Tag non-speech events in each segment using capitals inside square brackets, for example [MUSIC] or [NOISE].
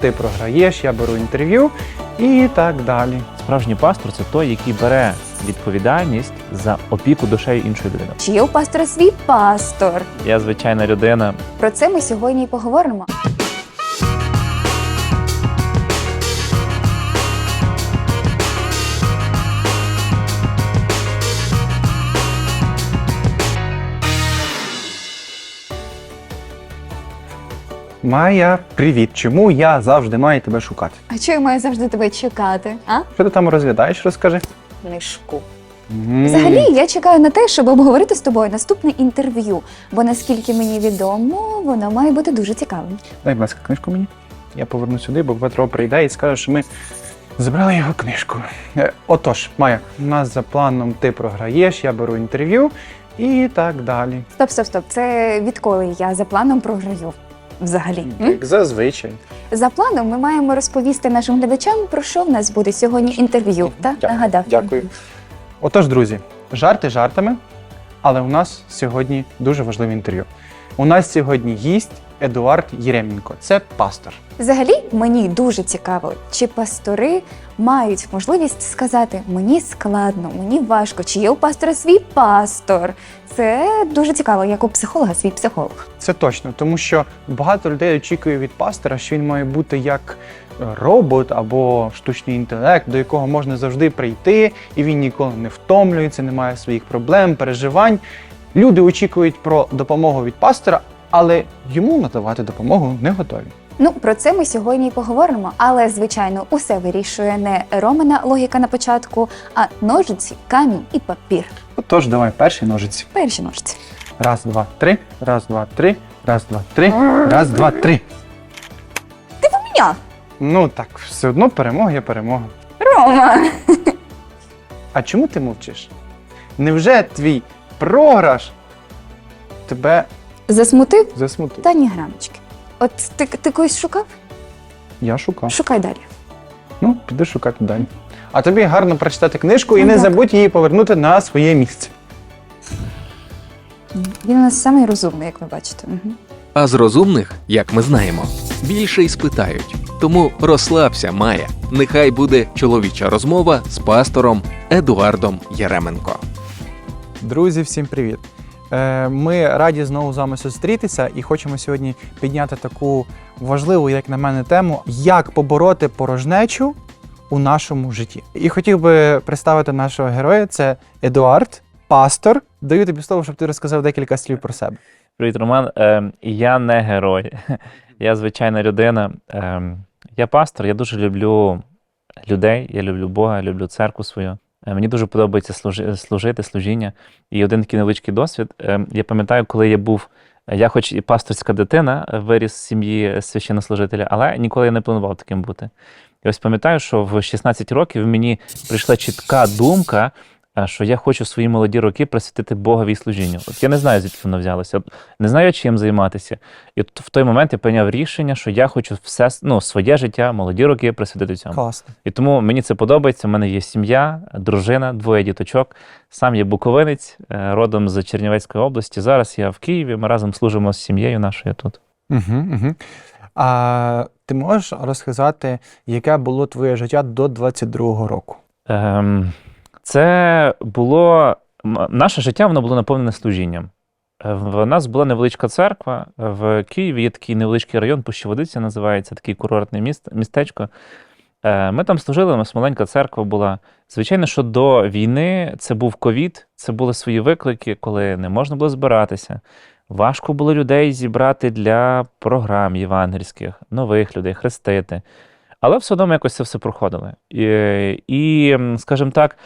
ти програєш, я беру інтерв'ю і так далі. Справжній пастор це той, який бере відповідальність за опіку душею іншої людини. Чи є у пастора свій пастор? Я звичайна людина. Про це ми сьогодні і поговоримо. Майя, привіт! Чому я завжди маю тебе шукати? А чого я маю завжди тебе чекати? А? Що ти там розглядаєш, розкажи. Книжку. М. Взагалі, я чекаю на те, щоб обговорити з тобою наступне інтерв'ю. Бо наскільки мені відомо, воно має бути дуже цікавим. Дай, будь ласка, книжку мені. Я поверну сюди, бо Петро прийде і скаже, що ми забрали його книжку. Е, Отож, Майя, у нас за планом ти програєш, я беру інтерв'ю і так далі. Стоп, стоп, стоп. Це відколи я за планом програю. Взагалі. М? Як зазвичай. За планом ми маємо розповісти нашим глядачам, про що в нас буде сьогодні інтерв'ю. Та Дякую. Нагадав. Дякую. Отож, друзі, жарти жартами, але у нас сьогодні дуже важливе інтерв'ю. У нас сьогодні гість Едуард Єремінко. Це пастор. Взагалі, мені дуже цікаво, чи пастори мають можливість сказати мені складно, мені важко, чи є у пастора свій пастор. Це дуже цікаво, як у психолога свій психолог. Це точно, тому що багато людей очікує від пастора, що він має бути як робот або штучний інтелект, до якого можна завжди прийти, і він ніколи не втомлюється, не має своїх проблем, переживань. Люди очікують про допомогу від пастора, але йому надавати допомогу не готові. Ну про це ми сьогодні і поговоримо. Але звичайно, усе вирішує не Романа логіка на початку, а ножиці, камінь і папір. Отож, давай перші ножиці. Перші ножиці. Раз, два, три, раз, два, три, раз, два, три, раз, два, три. Меня! Ну так, все одно перемога є перемога. Рома! А чому ти мовчиш? Невже твій програш тебе Засмутив? засмутив? Та ні грамочки. От ти, ти когось шукав? Я шукав. Шукай далі. Ну, піду шукати далі. А тобі гарно прочитати книжку і Ну, не так. забудь її повернути на своє місце. Він у нас самий розумний, як ви бачите. Угу. А з розумних, як ми знаємо, більше й спитають. Тому розслабся, Майя. Нехай буде чоловіча розмова з пастором Едуардом Яременко. Друзі, всім привіт! Е, Ми раді знову з вами зустрітися і хочемо сьогодні підняти таку важливу, як на мене, тему, як побороти порожнечу у нашому житті. І хотів би представити нашого героя. Це Едуард, пастор. Даю тобі слово, щоб ти розказав декілька слів про себе. Привіт, Роман. Ем, я не герой. [LAUGHS] Я звичайна людина. Ем, я пастор, я дуже люблю людей, я люблю Бога, люблю церкву свою. Е, Мені дуже подобається служи, служити, служіння. І один такий невеличкий досвід. Ем, Я пам'ятаю, коли я був, я хоч і пасторська дитина, е, виріс з сім'ї священнослужителя, але ніколи я не планував таким бути. І ось пам'ятаю, що в 16 років мені прийшла чітка думка, е, що я хочу свої молоді роки присвятити Богові служінню. От я не знаю, звідки воно взялося. От не знаю, чим займатися. І от в той момент я прийняв рішення, що я хочу все ну, своє життя, молоді роки присвятити цьому. Класно. І тому мені це подобається. У мене є сім'я, дружина, двоє діточок. Сам є буковинець, е, родом з Чернівецької області. Зараз я в Києві. Ми разом служимо з сім'єю нашою тут. Угу, угу. А ти можеш розказати, яке було твоє життя до 22-го року? Ем, це було наше життя, воно було наповнене служінням. Е, В нас була невеличка церква в Києві. Є такий невеличкий район, Пущеводиця називається, такий курортне міст, містечко. Е, Ми там служили, у нас маленька церква була. Звичайно, що до війни це був ковід, це були свої виклики, коли не можна було збиратися. Важко було людей зібрати для програм євангельських, нових людей, хрестити. Але все одно ми якось це все проходили. І, і скажімо так,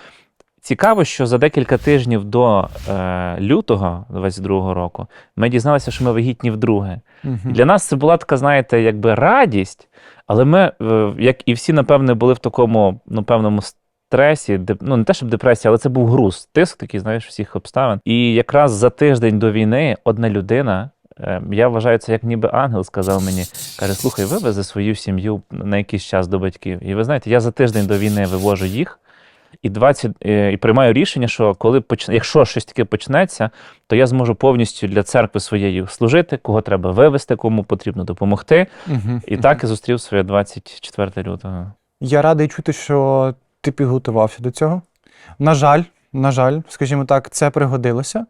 цікаво, що за декілька тижнів до е, лютого 22-го року ми дізналися, що ми вагітні вдруге. Угу. Для нас це була така, знаєте, якби радість, але ми, е, як і всі, напевне, були в такому ну, певному стресі, деп- ну не те, щоб депресія, але це був груз, тиск такий, знаєш, всіх обставин. І якраз за тиждень до війни одна людина. е, Я вважаю це як ніби ангел сказав мені, каже: слухай, вивези свою сім'ю на якийсь час до батьків. І ви знаєте, я за тиждень до війни вивожу їх. І 20, е, і приймаю рішення, що коли почне, якщо щось таке почнеться, то я зможу повністю для церкви своєї служити, кого треба вивести, кому потрібно допомогти. Мгм. І так і зустрів своє 24 лютого. Я радий чути, що ти підготувався до цього. На жаль, на жаль, скажімо так, це пригодилося.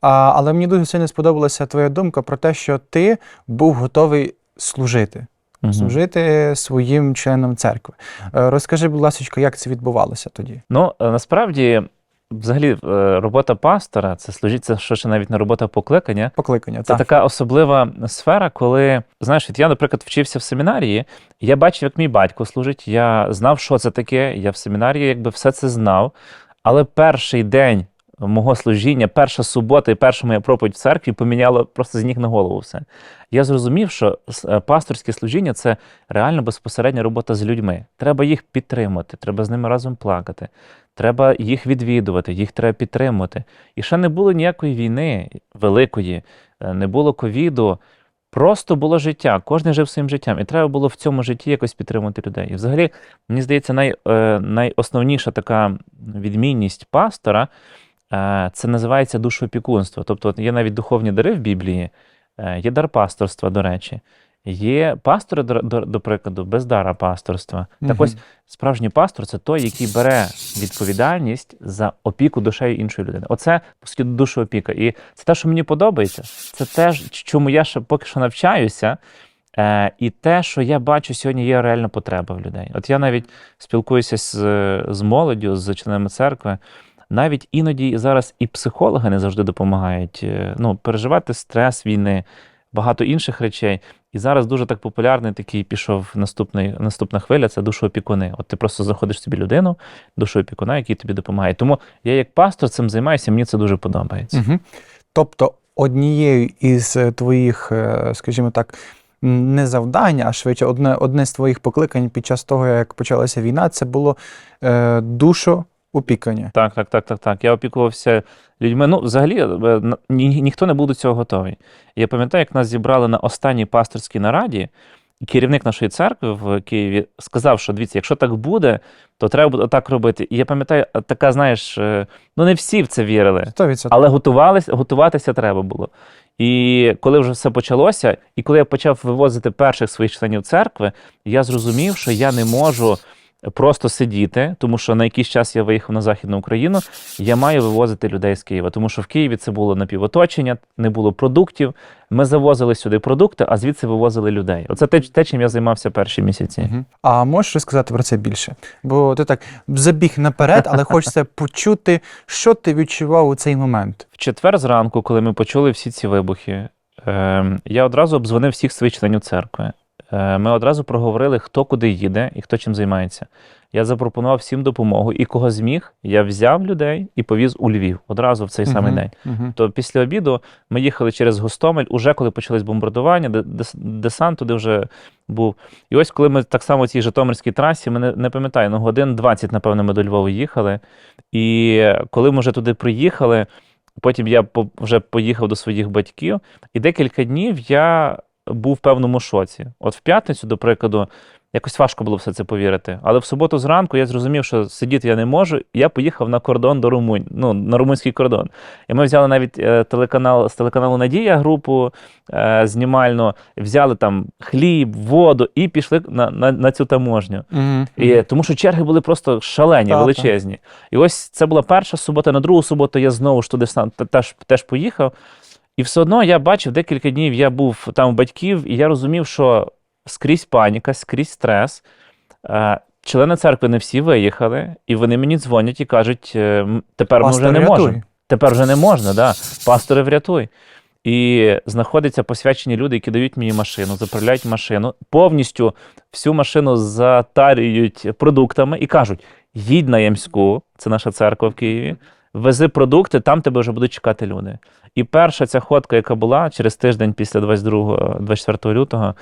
А, але мені дуже сильно сподобалася твоя думка про те, що ти був готовий служити, Мгм. служити своїм членам церкви. Е, Розкажи, будь ласка, як це відбувалося тоді? Ну, е, насправді, взагалі, е, робота пастора це служить, це що ще навіть не робота покликання. Покликання. Це так. така особлива сфера, коли знаєш, я, наприклад, вчився в семінарії, я бачив, як мій батько служить. Я знав, що це таке. Я в семінарії якби все це знав. Але перший день мого служіння, перша субота і перша моя проповідь в церкві поміняла просто з ніг на голову все. Я зрозумів, що е, пасторське служіння це реально безпосередня робота з людьми. Треба їх підтримати, треба з ними разом плакати. Треба їх відвідувати, їх треба підтримувати. І ще не було ніякої війни великої, е, не було ковіду. Просто було життя, кожен жив своїм життям, і треба було в цьому житті якось підтримувати людей. І взагалі, мені здається, най, е, найосновніша така відмінність пастора це називається душоопікунство. Тобто, от є навіть духовні дари в Біблії, е, є дар пасторства, до речі, є пастори, до, до, прикладу, без дара пасторства. Так ось справжній пастор це той, який бере відповідальність за опіку душею іншої людини. Оце по суті душоопіка. І це те, що мені подобається. Це те, чому я ще поки що навчаюся. Е, і те, що я бачу сьогодні, є реальна потреба в людей. От я навіть спілкуюся з, з молоддю, з членами церкви. Навіть іноді зараз і психологи не завжди допомагають е, ну, переживати стрес війни, багато інших речей. І зараз дуже так популярний такий пішов наступний, наступна хвиля це душоопікуни. От ти просто заходиш собі людину, душоопікуна, який тобі допомагає. Тому я як пастор цим займаюся, мені це дуже подобається. Угу. Тобто, однією із е, твоїх, е, скажімо так, не завдання, а швидше одне, одне з твоїх покликань під час того, як почалася війна, це було е, душоопікання. Так, так, так, так, так. Я опікувався людьми. Ну, взагалі, е, ні, ніхто не був до цього готовий. Я пам'ятаю, як нас зібрали на останній пасторській нараді, і керівник нашої церкви в Києві сказав, що дивіться, якщо так буде, то треба буде отак робити. І я пам'ятаю, е, така, знаєш, е, ну не всі в це вірили. 100%. Але готувались, готуватися треба було. І коли вже все почалося, і коли я почав вивозити перших своїх членів церкви, я зрозумів, що я не можу просто сидіти, тому що на якийсь час я виїхав на Західну Україну, я маю вивозити людей з Києва, тому що в Києві це було напівоточення, не було продуктів. Ми завозили сюди продукти, а звідси вивозили людей. Оце те, те чим я займався перші місяці. А можеш розказати про це більше? Бо ти так забіг наперед, але хочеться [LAUGHS] почути, що ти відчував у цей момент. В четвер зранку, коли ми почули всі ці вибухи, е, я одразу обдзвонив всіх своїх членів церкви. Е, ми одразу проговорили, хто куди їде і хто чим займається. Я запропонував всім допомогу, і кого зміг, я взяв людей і повіз у Львів одразу в цей самий Мгм. день. Мгм. То після обіду ми їхали через Гостомель, уже коли почались бомбардування, десант туди вже був. І ось коли ми так само цій Житомирській трасі, ми не, не пам'ятаю, ну годин 20, напевно, ми до Львова їхали. І коли ми вже туди приїхали, потім я вже поїхав до своїх батьків, і декілька днів я був в певному шоці. От в п'ятницю, до прикладу, якось важко було все це повірити. Але в суботу зранку я зрозумів, що сидіти я не можу. І я поїхав на кордон до Румунь, ну, на румунський кордон. І ми взяли навіть е, телеканал з телеканалу Надія групу е, знімальну, взяли там хліб, воду і пішли на, на, на цю таможню. Мгм. І, тому що черги були просто шалені, Та, та. величезні. І ось це була перша субота, на другу суботу я знову ж туди сам те- теж, теж поїхав. І все одно я бачив декілька днів, я був там у батьків, і я розумів, що скрізь паніка, скрізь стрес. Е, Члени церкви не всі виїхали, і вони мені дзвонять і кажуть: е, тепер ми вже не можемо. Тепер вже не можна, да. Пастори, врятуй. І знаходяться посвячені люди, які дають мені машину, заправляють машину, повністю всю машину затарюють продуктами і кажуть: їдь на Ямську, це наша церква в Києві, вези продукти, там тебе вже будуть чекати люди. І перша ця ходка, яка була через тиждень після 22, 24 лютого,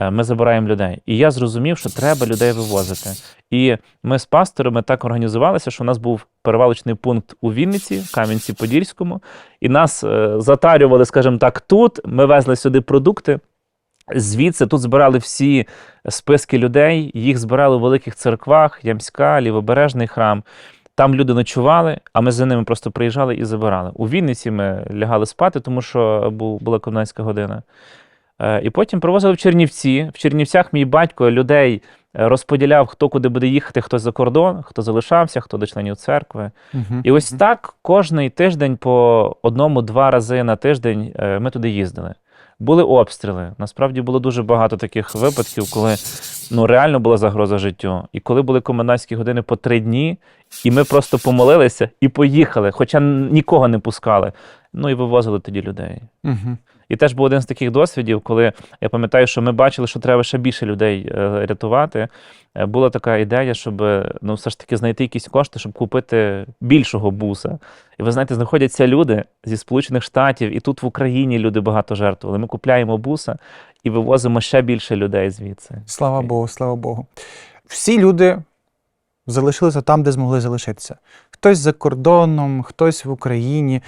е, ми забираємо людей. І я зрозумів, що треба людей вивозити. І ми з пасторами так організувалися, що у нас був перевалочний пункт у Вінниці, Кам'янці-Подільському, і нас е, затарювали, скажімо так, тут. Ми везли сюди продукти. Звідси тут збирали всі списки людей, їх збирали у великих церквах, Ямська, Лівобережний храм. Там люди ночували, а ми за ними просто приїжджали і забирали. У Вінниці ми лягали спати, тому що була комендантська година. Е, І потім привозили в Чернівці. В Чернівцях мій батько людей е, розподіляв, хто куди буде їхати, хто за кордон, хто залишався, хто до членів церкви. Мгм. І ось так кожний тиждень по одному-два рази на тиждень е, ми туди їздили. Були обстріли. Насправді було дуже багато таких випадків, коли ну, реально була загроза життю. І коли були комендантські години по три дні, і ми просто помолилися і поїхали, хоча нікого не пускали. Ну і вивозили тоді людей. Мгм. І теж був один з таких досвідів, коли я пам'ятаю, що ми бачили, що треба ще більше людей е, рятувати. Е, Була така ідея, щоб е, ну, все ж таки знайти якісь кошти, щоб купити більшого буса. І ви знаєте, знаходяться люди зі Сполучених Штатів, і тут в Україні люди багато жертвували. Ми купляємо буса і вивозимо ще більше людей звідси. Слава Богу, слава Богу. Всі люди залишилися там, де змогли залишитися. Хтось за кордоном, хтось в Україні.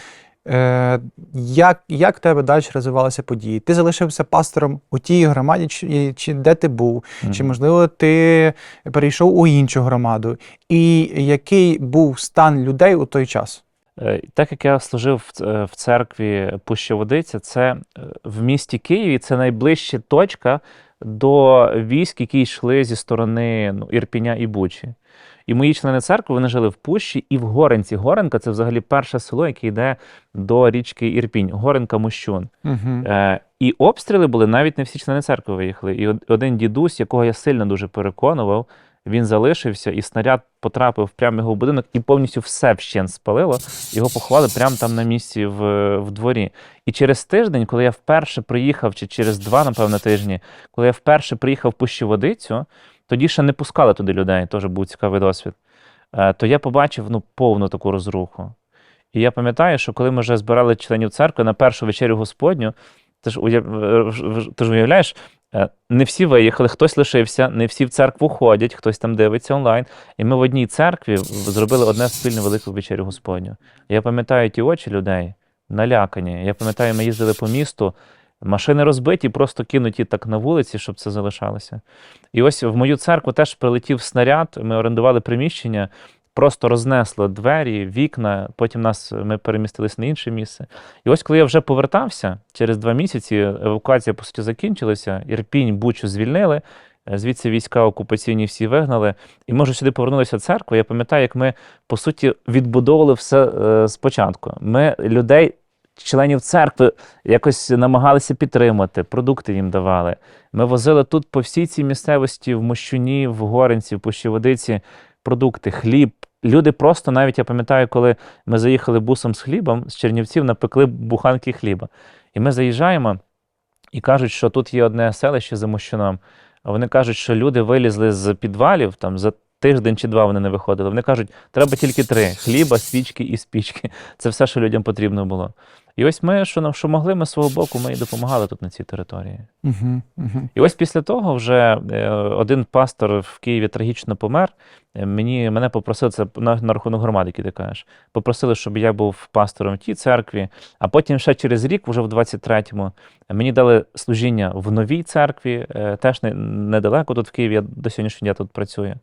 Е, як, як в тебе далі розвивалися події? Ти залишився пастором у тій громаді, чи, чи де ти був? Чи, можливо, ти перейшов у іншу громаду? І який був стан людей у той час? Е, Так як я служив в е, церкві Пущеводиця, це е, в місті Києві це найближча точка до військ, які йшли зі сторони ну, Ірпіня і Бучі. І мої члени церкви вони жили в Пущі і в Горенці. Горенка це взагалі перше село, яке йде до річки Ірпінь, Горенка Мощун. Угу. Е, і обстріли були, навіть не всі члени церкви виїхали. І один дідусь, якого я сильно дуже переконував, він залишився, і снаряд потрапив прямо його будинок і повністю все вщент спалило. Його поховали прямо там на місці в, в дворі. І через тиждень, коли я вперше приїхав, чи через два, напевно, тижні, коли я вперше приїхав в Пущеводицю, тоді ще не пускали туди людей, теж був цікавий досвід. Е, то я побачив ну, повну таку розруху. І я пам'ятаю, що коли ми вже збирали членів церкви на першу вечерю Господню, ти ж, уяв... е, ти ж уявляєш, е, не всі виїхали, хтось лишився, не всі в церкву ходять, хтось там дивиться онлайн. І ми в одній церкві зробили одне спільне велику вечерю Господню. Я пам'ятаю ті очі людей, налякані. Я пам'ятаю, ми їздили по місту, машини розбиті, просто кинуті так на вулиці, щоб це залишалося. І ось в мою церкву теж прилетів снаряд, ми орендували приміщення, просто рознесло двері, вікна, потім нас ми перемістились на інше місце. І ось коли я вже повертався, через два місяці евакуація, по суті, закінчилася, Ірпінь, Бучу звільнили, е, звідси війська окупаційні всі вигнали. І ми вже сюди повернулися церква. Я пам'ятаю, як ми, по суті, відбудовували все е, спочатку. Ми людей. Членів церкви якось намагалися підтримати, продукти їм давали. Ми возили тут по всій цій місцевості, в Мощуні, в Горенці, в Пущеводиці продукти, хліб. Люди просто навіть я пам'ятаю, коли ми заїхали бусом з хлібом, з Чернівців напекли буханки хліба. І ми заїжджаємо і кажуть, що тут є одне селище за Мощуном. Вони кажуть, що люди вилізли з підвалів там за тиждень чи два вони не виходили. Вони кажуть, треба тільки три: хліба, свічки і спічки. Це все, що людям потрібно було. І ось ми, що нам що могли, ми з свого боку, ми і допомагали тут на цій території. Угу. Угу. І ось після того вже е, один пастор в Києві трагічно помер. Е, Мені мене попросили це на, на рахунок громади, який ти кажеш. Попросили, щоб я був пастором в тій церкві. А потім ще через рік, вже в 23-му, мені дали служіння в новій церкві, е, теж недалеко тут в Києві. Я до сьогоднішнього дня тут працюю.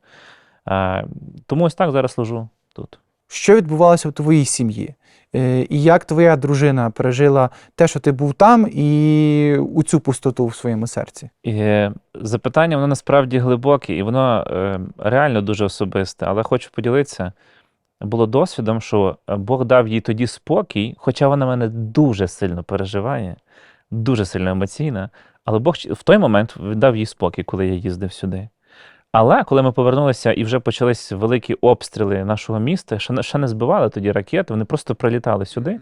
Тому ось так зараз служу тут. Що відбувалося в твоїй сім'ї? Е, І як твоя дружина пережила те, що ти був там, і у цю пустоту в своєму серці? І е, запитання воно насправді глибоке, і воно е, реально дуже особисте, але хочу поділитися. Було досвідом, що Бог дав їй тоді спокій, хоча вона мене дуже сильно переживає, дуже сильно емоційна. Але Бог в той момент дав їй спокій, коли я їздив сюди. Але коли ми повернулися і вже почались великі обстріли нашого міста, ще ще не збивали тоді ракети, вони просто прилітали сюди,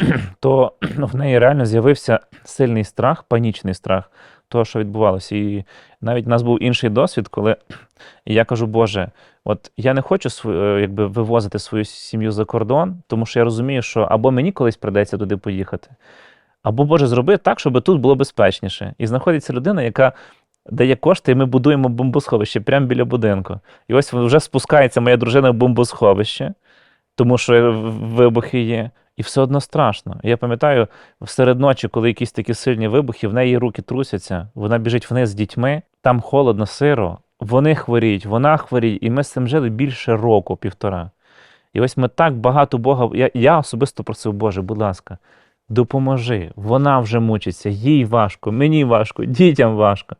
[CLEARS THROAT] то [CLEARS THROAT] ну, в неї реально з'явився сильний страх, панічний страх того, що відбувалося. І навіть у нас був інший досвід, коли [CLEARS THROAT] я кажу, Боже, от я не хочу св- е, якби, вивозити свою сім'ю за кордон, тому що я розумію, що або мені колись придеться туди поїхати, або Боже, зроби так, щоб тут було безпечніше. І знаходиться людина, яка дає кошти, і ми будуємо бомбосховище прямо біля будинку. І ось вже спускається моя дружина в бомбосховище, тому що вибухи є. І все одно страшно. Я пам'ятаю, серед ночі, коли якісь такі сильні вибухи, в неї руки трусяться, вона біжить вниз з дітьми, там холодно, сиро, вони хворіють, вона хворіє, і ми з цим жили більше року, півтора. І ось ми так багато Бога. Я, я особисто просив, Боже, будь ласка, допоможи. Вона вже мучиться, їй важко, мені важко, дітям важко.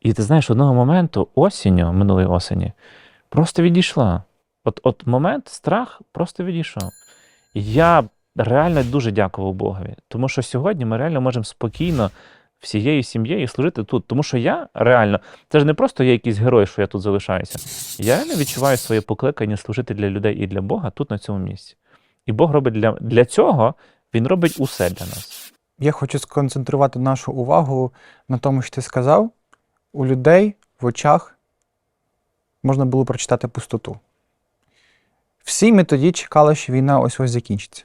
І ти знаєш, одного моменту, осінню, минулої осені, просто відійшла. От, от момент, страх просто відійшов. Я реально дуже дякував Богові, тому що сьогодні ми реально можемо спокійно всією сім'єю служити тут. Тому що я реально, це ж не просто я якийсь герой, що я тут залишаюся. Я реально відчуваю своє покликання служити для людей і для Бога тут, на цьому місці. І Бог робить для, для цього, Він робить усе для нас. Я хочу сконцентрувати нашу увагу на тому, що ти сказав. У людей в очах можна було прочитати пустоту. Всі ми тоді чекали, що війна ось ось закінчиться.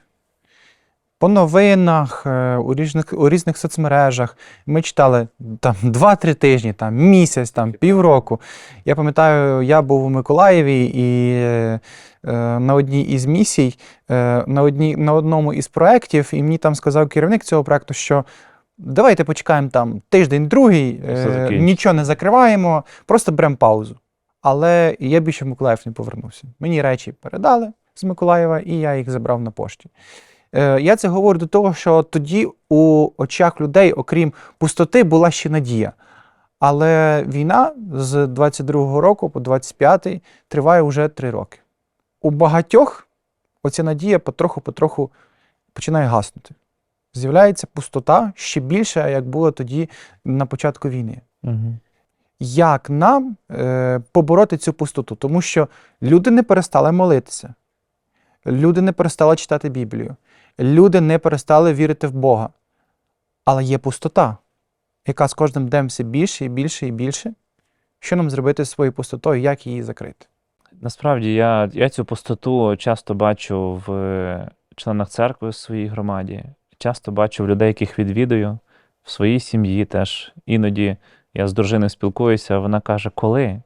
По новинах, е, у різних, у різних соцмережах ми читали там 2-3 тижні, там, місяць, там, півроку. Я пам'ятаю, я був у Миколаєві і е, на одній із місій, е, на, одній, на одному із проєктів, і мені там сказав керівник цього проєкту, що давайте почекаємо там тиждень, другий, е, нічого не закриваємо, просто беремо паузу. Але я більше в Миколаїв не повернувся. Мені речі передали з Миколаєва, і я їх забрав на пошті. Е, Я це говорю до того, що тоді у очах людей, окрім пустоти, була ще надія. Але війна з 22-го року по 25-й триває вже три роки. У багатьох оця надія потроху-потроху починає гаснути. З'являється пустота ще більше, як було тоді на початку війни Угу. як нам е, побороти цю пустоту, тому що люди не перестали молитися, люди не перестали читати Біблію, люди не перестали вірити в Бога. Але є пустота, яка з кожним днем все більше і більше і більше. Що нам зробити з своєю пустотою, як її закрити? Насправді я, я цю пустоту часто бачу в е, членах церкви в своїй громаді. Часто бачу в людей, яких відвідую, в своїй сім'ї теж. Іноді я з дружиною спілкуюся, вона каже, коли?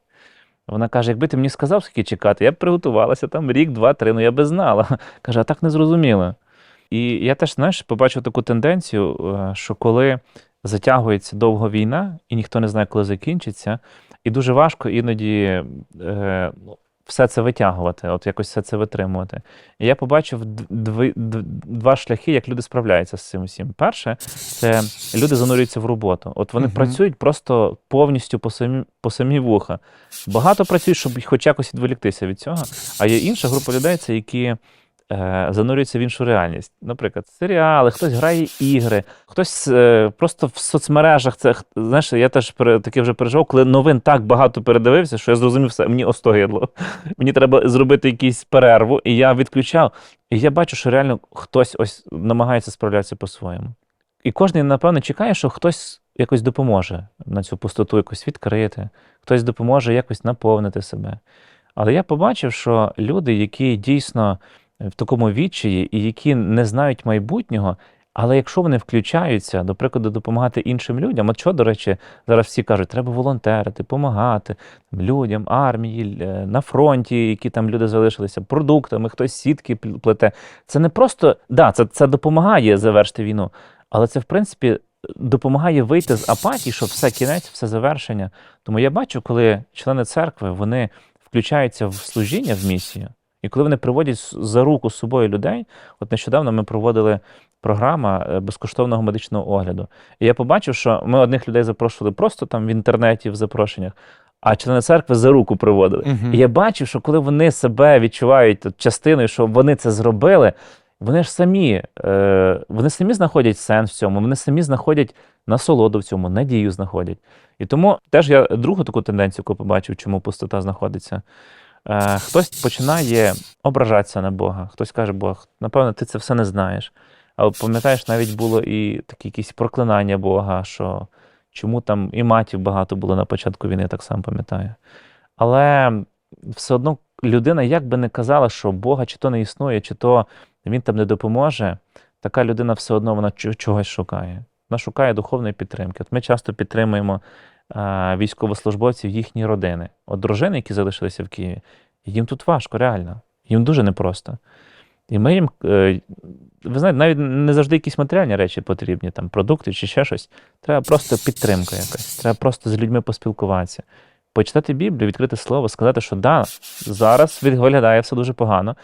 Вона каже, якби ти мені сказав, скільки чекати, я б приготувалася там рік, два, три, ну я би знала. [LAUGHS] Каже, а так не зрозуміла. І я теж, знаєш, побачив таку тенденцію, е, що коли затягується довго війна, і ніхто не знає, коли закінчиться, і дуже важко іноді е, ну, все це витягувати, от якось все це витримувати. І я побачив д- два шляхи, як люди справляються з цим усім. Перше, це люди занурюються в роботу. От вони угу. працюють просто повністю по самі, по самі вуха. Багато працюють, щоб хоч якось відволіктися від цього. А є інша група людей, це які. Е, Занурюються в іншу реальність. Наприклад, серіали, хтось грає ігри, хтось е, просто в соцмережах. Це знаєш, я теж таке вже переживав, коли новин так багато передивився, що я зрозумів все, мені остогидло. [LAUGHS] Мені треба зробити якусь перерву, і я відключав. І я бачу, що реально хтось ось намагається справлятися по-своєму. І кожен, напевно, чекає, що хтось якось допоможе на цю пустоту якось відкрити, хтось допоможе якось наповнити себе. Але я побачив, що люди, які дійсно в такому відчаї і які не знають майбутнього, але якщо вони включаються, до прикладу, допомагати іншим людям, от що, до речі, зараз всі кажуть, треба волонтерити, допомагати людям, армії, е, на фронті, які там люди залишилися, продуктами, хтось сітки плете. Це не просто, да, це, це допомагає завершити війну, але це, в принципі, допомагає вийти з апатії, що все кінець, все завершення. Тому я бачу, коли члени церкви вони включаються в служіння в місію, і коли вони приводять за руку з собою людей, от нещодавно ми проводили програма е, безкоштовного медичного огляду. І я побачив, що ми одних людей запрошували просто там в інтернеті в запрошеннях, а члени церкви за руку приводили. Мгм. І я бачив, що коли вони себе відчувають от, частиною, що вони це зробили, вони ж самі, е, вони самі знаходять сенс в цьому, вони самі знаходять насолоду в цьому, надію знаходять. І тому теж я другу таку тенденцію, яку побачив, чому пустота знаходиться. Е, хтось починає ображатися на Бога, хтось каже, Бог, напевно, ти це все не знаєш. Але пам'ятаєш, навіть було і такі якісь проклинання Бога, що чому там і матів багато було на початку війни, так само пам'ятаю. Але все одно людина, як би не казала, що Бога чи то не існує, чи то він там не допоможе, така людина все одно вона чогось шукає. Вона шукає духовної підтримки. От ми часто підтримуємо військовослужбовців, їхні родини. От дружини, які залишилися в Києві, їм тут важко, реально. Їм дуже непросто. І ми їм, е, ви знаєте, навіть не завжди якісь матеріальні речі потрібні, там продукти чи ще щось. Треба просто підтримка якась. Треба просто з людьми поспілкуватися. Почитати Біблію, відкрити слово, сказати, що да, зараз виглядає все дуже погано.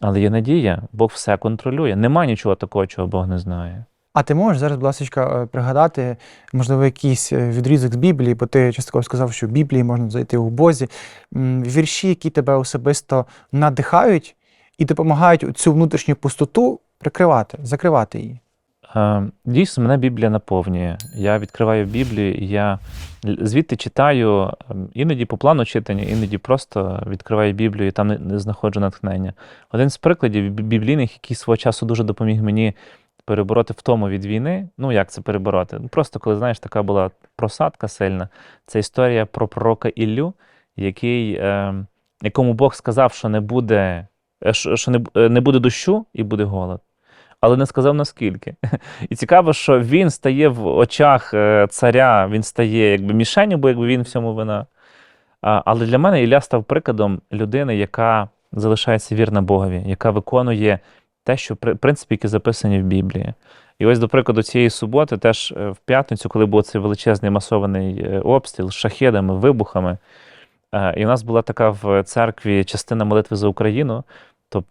Але є надія, Бог все контролює. Нема нічого такого, чого Бог не знає. А ти можеш зараз, будь ласка, пригадати, можливо, якийсь е, відрізок з Біблії, бо ти частково сказав, що в Біблії можна знайти у Бозі, вірші, які тебе особисто надихають і допомагають цю внутрішню пустоту прикривати, закривати її. Е, Дійсно, мене Біблія наповнює. Я відкриваю Біблію, і я звідти читаю ем, іноді по плану читання, іноді просто відкриваю Біблію і там не знаходжу натхнення. Один з прикладів біблійних, який свого часу дуже допоміг мені перебороти втому від війни. Ну, як це перебороти? Ну, Просто коли, знаєш, така була просадка сильна. Це історія про пророка Іллю, який, е, якому Бог сказав, що не буде, е, що не, е, не буде дощу і буде голод. Але не сказав наскільки. [LAUGHS] І цікаво, що він стає в очах е, царя, він стає якби мішенню, бо якби він всьому вина. Але для мене Ілля став прикладом людини, яка залишається вірна Богові, яка виконує те, що при- принципи, які записані в Біблії. І ось, до прикладу, цієї суботи, теж е, в п'ятницю, коли був цей величезний масований е, обстріл з шахедами, вибухами, е, і у нас була така в церкві частина молитви за Україну, то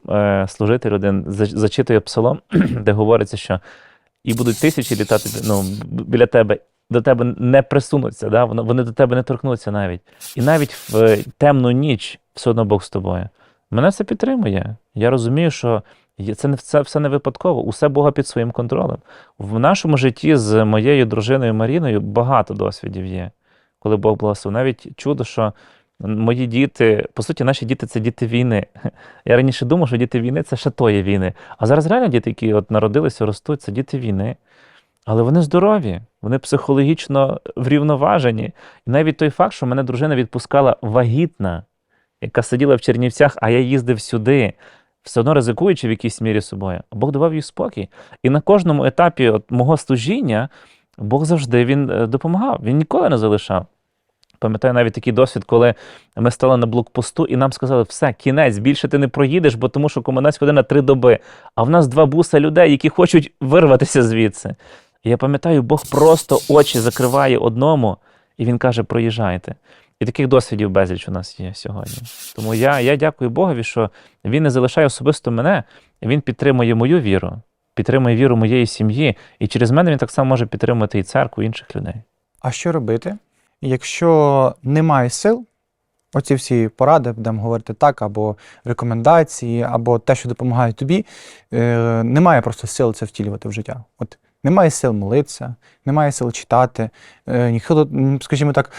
служитель один зачитує псалом, [CLEARS THROAT] де говориться, що і будуть тисячі літати ну, біля тебе, до тебе не присунуться, да? вони, до тебе не торкнуться навіть. І навіть в темну ніч все одно Бог з тобою. Мене це підтримує. Я розумію, що це, це все не випадково, усе Бога під своїм контролем. В нашому житті з моєю дружиною Маріною багато досвідів є, коли Бог благословив. Навіть чудо, що мої діти, по суті, наші діти це діти війни. [LAUGHS] Я раніше думав, що діти війни це ще тої війни. А зараз реально діти, які от народилися, ростуть, це діти війни. Але вони здорові, вони психологічно врівноважені. І навіть той факт, що мене дружина відпускала вагітна, яка сиділа в Чернівцях, а я їздив сюди, все одно ризикуючи в якійсь мірі собою, Бог давав їй спокій. І на кожному етапі от мого служіння Бог завжди він е, допомагав, він ніколи не залишав. Пам'ятаю навіть такий досвід, коли ми стали на блокпосту, і нам сказали, все, кінець, більше ти не проїдеш, бо тому що комендантська година три доби. А в нас два буса людей, які хочуть вирватися звідси. І я пам'ятаю, Бог просто очі закриває одному, і він каже: проїжджайте. І таких досвідів безліч у нас є сьогодні. Тому я, я дякую Богові, що він не залишає особисто мене, він підтримує мою віру, підтримує віру моєї сім'ї, і через мене він так само може підтримувати і церкву, і інших людей. А що робити, якщо немає сил, оці всі поради, будемо говорити так, або рекомендації, або те, що допомагає тобі, е, немає просто сил це втілювати в життя. От немає сил молитися, немає сил читати, е, ніхто, скажімо так,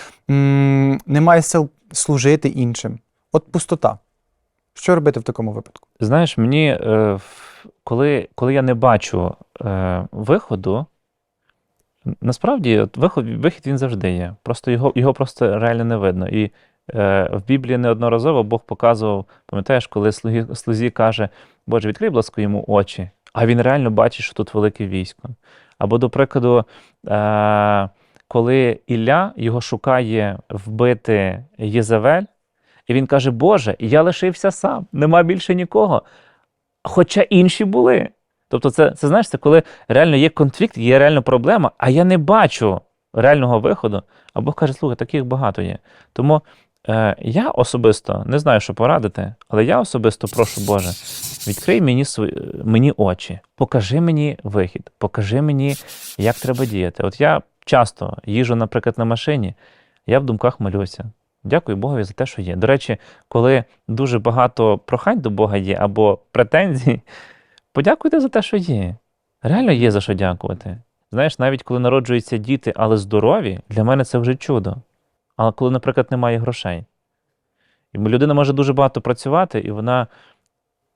немає сил служити іншим. От пустота. Що робити в такому випадку? Знаєш, мені, е, коли, коли я не бачу е, виходу, насправді от виход, вихід він завжди є. Просто його, його просто реально не видно. І в Біблії неодноразово Бог показував, пам'ятаєш, коли слузі каже, Боже, відкрий, будь ласка, йому очі, а він реально бачить, що тут велике військо. Або, до прикладу, е, коли Ілля його шукає вбити Єзавель, і він каже: Боже, я лишився сам, нема більше нікого. Хоча інші були. Тобто, це, це знаєш, це коли реально є конфлікт, є реально проблема, а я не бачу реального виходу. А Бог каже, слухай, таких багато є. Тому е, я особисто не знаю, що порадити, але я особисто прошу Боже, відкрий мені свої, мені очі, покажи мені вихід, покажи мені, як треба діяти. От я часто їжу, наприклад, на машині, я в думках молюся. Дякую Богові за те, що є. До речі, коли дуже багато прохань до Бога є або претензій, подякуйте за те, що є. Реально є за що дякувати. Знаєш, навіть коли народжуються діти, але здорові, для мене це вже чудо. Але коли, наприклад, немає грошей. І людина може дуже багато працювати, і вона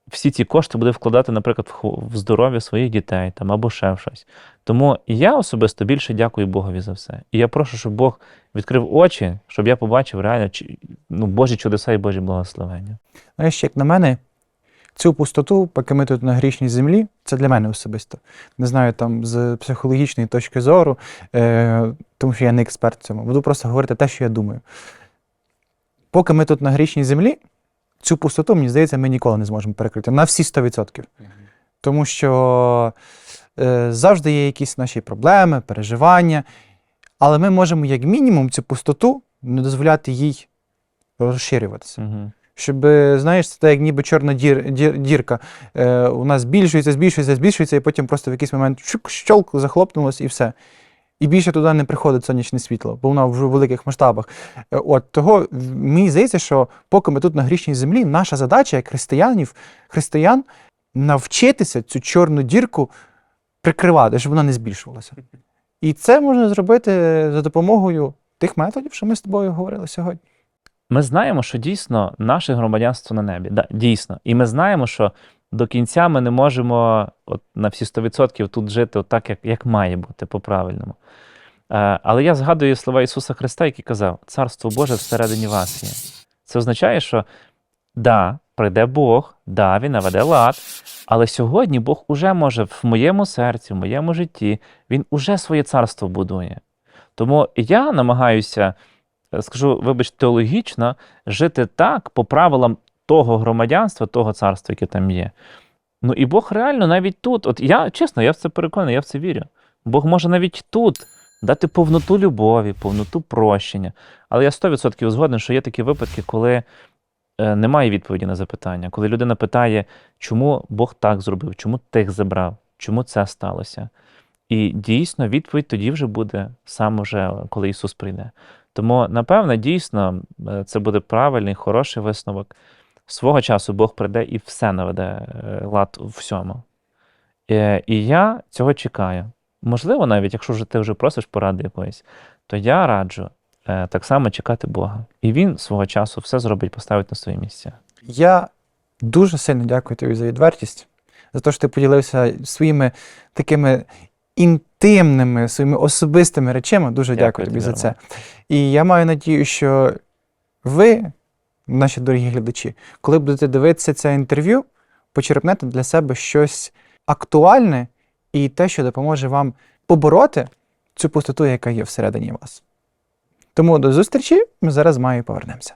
всі ці кошти буде вкладати, наприклад, в здоров'я своїх дітей там, або ще в щось. Тому я особисто більше дякую Богові за все. І я прошу, щоб Бог відкрив очі, щоб я побачив реально ну, Божі чудеса і Божі благословення. Знаєш, як на мене, цю пустоту, поки ми тут на грішній землі, це для мене особисто. Не знаю, там з психологічної точки зору, е, тому що я не експерт в цьому. Буду просто говорити те, що я думаю. Поки ми тут на грішній землі, цю пустоту, мені здається, ми ніколи не зможемо перекрити на всі 100%. Тому що е, завжди є якісь наші проблеми, переживання, але ми можемо, як мінімум, цю пустоту не дозволяти їй розширюватися. Щоб, знаєш, це як ніби чорна дір, дір, дірка. Е, у нас збільшується, збільшується, збільшується, і потім просто в якийсь момент щук, щолк, захлопнулось і все. І більше туди не приходить сонячне світло, бо воно вже в великих масштабах. Е, От того мені здається, що поки ми тут на грішній землі, наша задача як християнів, християн навчитися цю чорну дірку прикривати, щоб вона не збільшувалася. І це можна зробити за допомогою тих методів, що ми з тобою говорили сьогодні. Ми знаємо, що дійсно наше громадянство на небі. Да, дійсно. І ми знаємо, що до кінця ми не можемо от, на всі 100% тут жити от так, як, як має бути, по-правильному. Е, але я згадую слова Ісуса Христа, який казав: Царство Боже всередині вас є. Це означає, що да, прийде Бог, да, він наведе лад, але сьогодні Бог уже може в моєму серці, в моєму житті, він уже своє царство будує. Тому я намагаюся, скажу, вибач, теологічно жити так по правилам того громадянства, того царства, яке там є. Ну і Бог реально навіть тут, от я чесно, я в це переконаний, я в це вірю. Бог може навіть тут дати повноту любові, повноту прощення. Але я 100% згоден, що є такі випадки, коли е, немає відповіді на запитання, коли людина питає, чому Бог так зробив, чому тих забрав, чому це сталося. І дійсно відповідь тоді вже буде саме вже, коли Ісус прийде. Тому, напевно, дійсно, е, це буде правильний, хороший висновок. Свого часу Бог прийде і все наведе е, лад у всьому. Е, І я цього чекаю. Можливо, навіть якщо вже ти вже просиш поради якоїсь, то я раджу так само чекати Бога. І він свого часу все зробить, поставить на свої місця. Я дуже сильно дякую тобі за відвертість, за те, що ти поділився своїми такими інтимними, своїми особистими речами. Дуже дякую, Дякую тобі за це. І я маю надію, що ви, наші дорогі глядачі, коли будете дивитися це інтерв'ю, почерпнете для себе щось актуальне і те, що допоможе вам побороти цю пустоту, яка є всередині вас. Тому до зустрічі ми зараз з Маєю повернемося.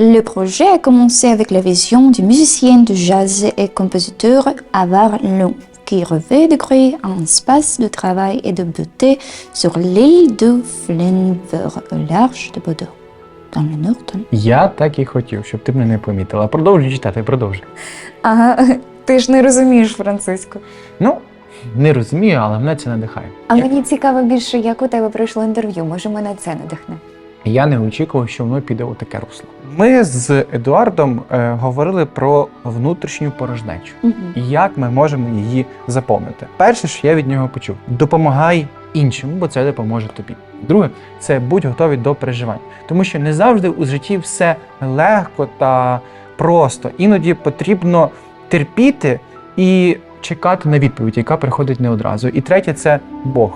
Le projet a commencé avec la vision du musicien de jazz et compositeur Avar Long, qui rêvait de créer un espace de travail et de beauté sur l'île de Flenver, au large de Bordeaux, dans le Norton. Я так і хотів, щоб ти мене не помітила. Продовжуй читати, продовжуй. Ага, ти ж не розумієш французьку. Ну, не розумію, але мене це надихає. А мені цікаво більше, як у тебе пройшло інтерв'ю. Може, мене це надихне. Я не очікував, що воно піде у таке русло. Ми з Едуардом е, говорили про внутрішню порожнечу і як ми можемо її заповнити. Перше, що я від нього почув: допомагай іншим, бо це допоможе тобі. Друге, це будь готовий до переживань, тому що не завжди у житті все легко та просто. Іноді потрібно терпіти і чекати на відповідь, яка приходить не одразу. І третє це Бог.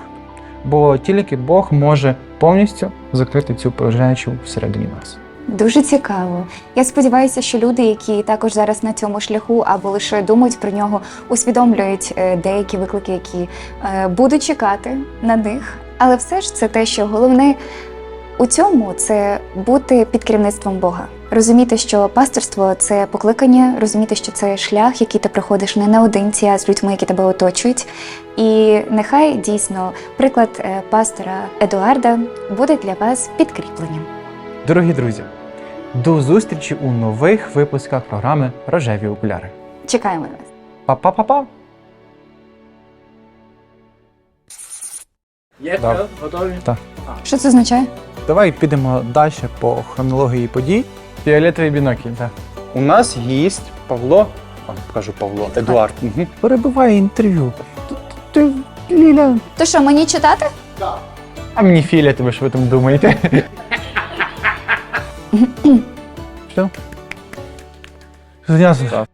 Бо тільки Бог може повністю закрити цю порожнечу всередині нас. Дуже цікаво. Я сподіваюся, що люди, які також зараз на цьому шляху або лише думають про нього, усвідомлюють е, деякі виклики, які е, будуть чекати на них. Але все ж це те, що головне у цьому це бути під керівництвом Бога. Розуміти, що пасторство це покликання, розуміти, що це шлях, який ти проходиш не наодинці, а з людьми, які тебе оточують. І нехай дійсно приклад е, пастора Едуарда буде для вас підкріпленням. Дорогі друзі, до зустрічі у нових випусках програми Рожеві окуляри. Чекаємо на вас. Па-па-па-па! Є? Готові? Що це означає? Давай підемо далі по хронології подій. Фіолетовий бінокль, так. У нас гість Павло. О, кажу Павло, Едуард. Угу. Перебиває інтерв'ю. Т- Ти, Ліля. То що, мені читати? А мені фіолетове, що ви там думаєте? [LAUGHS] Що? Що, ясно?